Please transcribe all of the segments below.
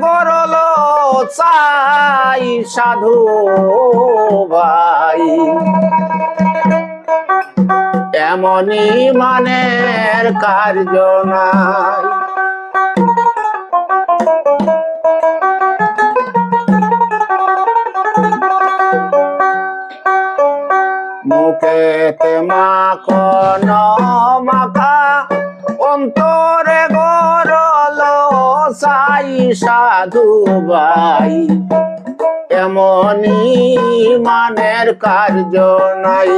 গরল চাই সাধু ভাই। এমনই মানের কার্য নাই। মাখা অন্তরে গরল সাই সাধু ভাই? এমনই মানের কার্য নাই।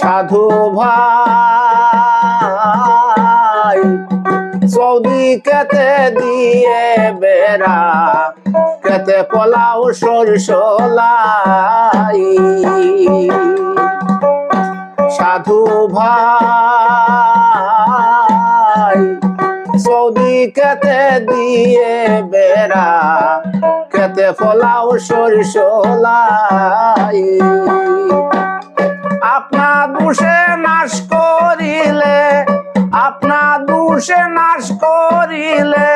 সাধু ভাই কেতে দিয়ে বেড়া কেতে পোলাও সরষলাই সাধু ভাই, সৌদি কেতে দিয়ে বেড়া কেতে পোলাও সরষলাই আপনা দুষে নাশ করিলে, আপনা দুষে নাশ করিলে,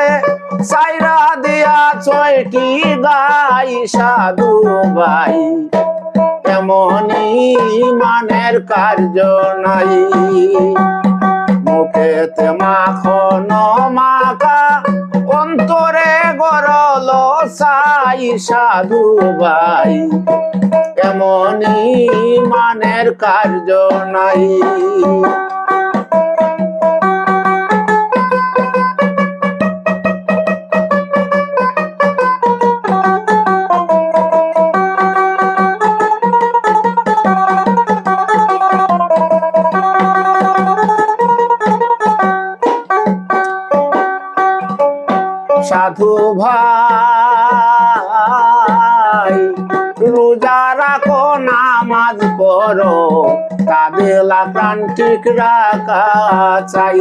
সাইরা দিয়া ছয়টি গাই, সাধু ভাই। এমনই মানের কার্য নাই। মুখেতে মাখন মাকা অন্তরে গরল সাই সাধু ভাই। এমনই মানের কার্য নাই। সাধু ভাই, রোজা রাখো, নামাজ পড়ো, কাবেলা প্রাণ ঠিক রাখা চাই।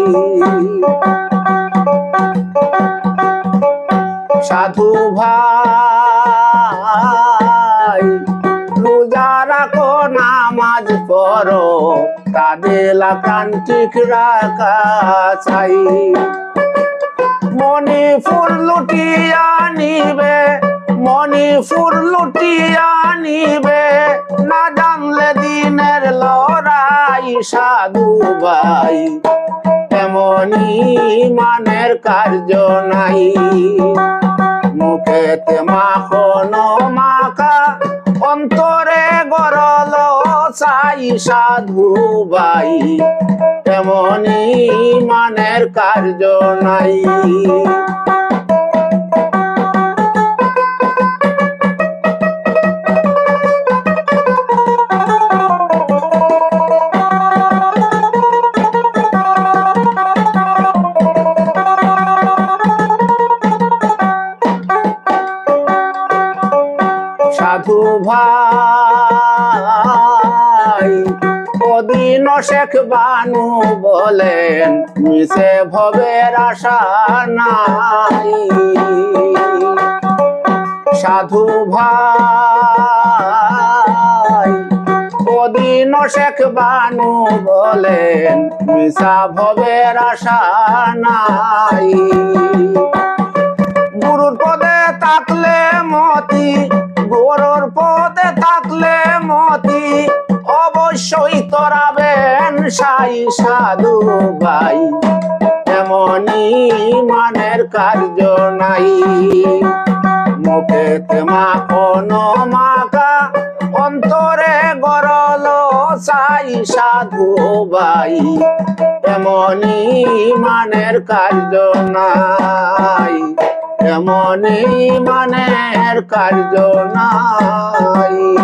সাধু ভাই, রোজা রাখো, নামাজ পড়ো, কাবেলা প্রাণ ঠিক রাখা চাই। মণিপুর লুটিয়া নিবে মণিপুর লুটিয়া নিবে। না জানলে দিনের লড়াই সাধু ভাই এমনই মানের কার্য নাই। মুখেতে মাখন মাখা, অন্তরে গরল সাই সাধু ভাই এমনই মানের কার্য নাই। সাধু ভাই কদিন শেখ বানু বলেন, মিশে ভবের আশা নাই। সাধু ভাই কদিন শেখ বানু বলেন, মিশা ভবের আশা নাই। গুরুর পদে থাকলে মতি সাই সাধু ভাই এমনই মানের কার্য নাই। মুখেতে মাখন মাকা অন্তরে গরল সাই সাধু ভাই এমনই মানের কার্য নাই। এমনই মানের কার্য নাই।